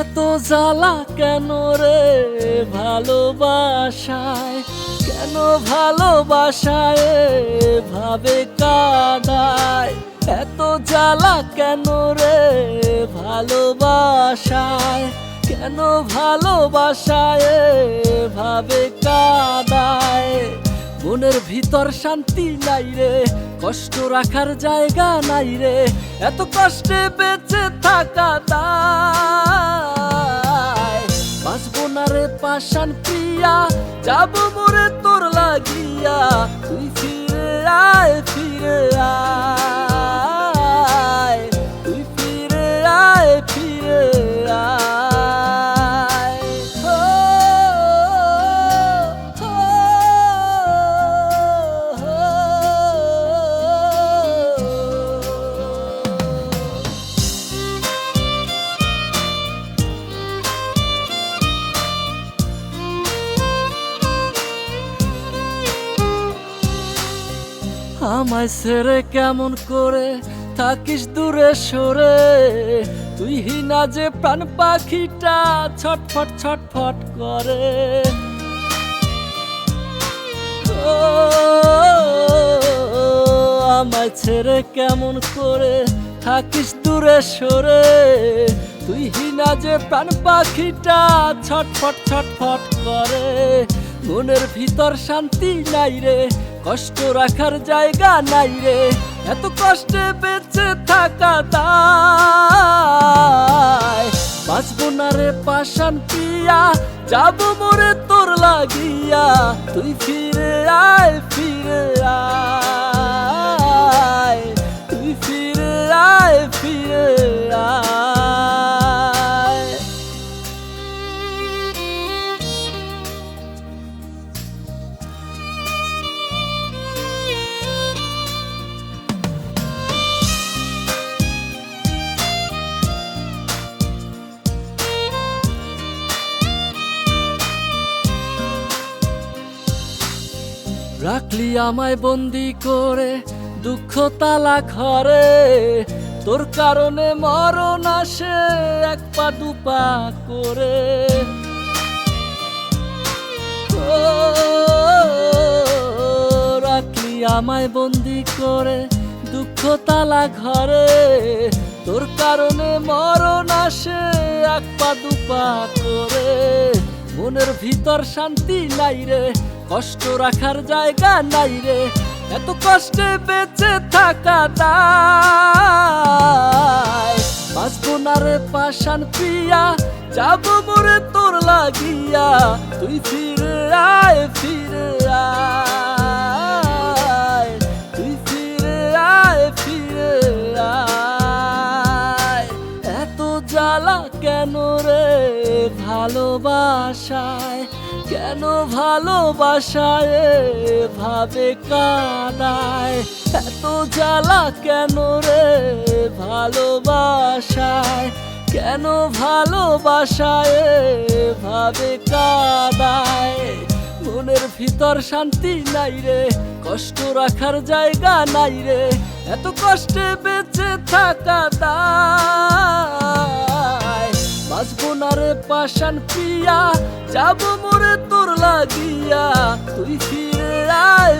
এত জ্বালা কেন রে ভালোবাসায়? কেন ভালোবাসায় ভাবে কাদায়? এত জ্বালা কেন রে ভালোবাসায়? কেন ভালোবাসায় ভাবে কাদায়? মনের ভিতর শান্তি নাই রে, কষ্ট রাখার জায়গা নাই রে, এত কষ্টে বেঁচে থাকা দায় পাশান প্রিয়া যাব মোরে তোর লাগিয়া। তুই ফিরে আয় ফিরে আয়। আমায় ছেড়ে কেমন করে থাকিস দূরে সরে? তুই হিনা যে প্রাণ পাখিটা ছটফট ছটফট করে। আমায় ছেড়ে কেমন করে থাকিস দূরে সরে? তুই হিনা যে প্রাণ পাখিটা ছটফট ছটফট করে। মনের ভিতর শান্তি নাই রে কষ্ট রাখার জায়গা নাই রে, এত কষ্টে বেঁচে থাকা তাই বাঁচবো না রে পাশান পিয়া, যাব মরে তোর লাগিয়া। তুই ফিরে আয় ফিরে আয়। রাখলি আমায় বন্দি করে, দুঃখ তালা ঘরে। তোর কারণে মরণ আসে এক পা দুপা করে। রাখলি আমায় বন্দি করে, দুঃখ তালা ঘরে। তোর কারণে মরণ আসে এক পা দুপা করে। মনের ভিতর শান্তি নাই রে, কষ্ট রাখার জায়গা নাই রে, এত কষ্টে বেঁচে থাকা দায় বাঁচবো না রে পাশান প্রিয়া, যাব মরে তোর লাগিয়া, তুই ফিরে আয় ফিরে আয়। ভালোবাসায়, কেন ভালোবাসায় ভাবে কাদায়? এত জ্বালা কেন রে ভালোবাসায়? কেন ভালোবাসায় ভাবে কাদায়? মনের ভিতর শান্তি নাই রে, কষ্ট রাখার জায়গা নাই রে, এত কষ্টে বেঁচে থাকা দায় বাঁচবো না রে পাশান পিয়া যাব মোরে তোর লাগিয়া। তুই ফিরে আয়।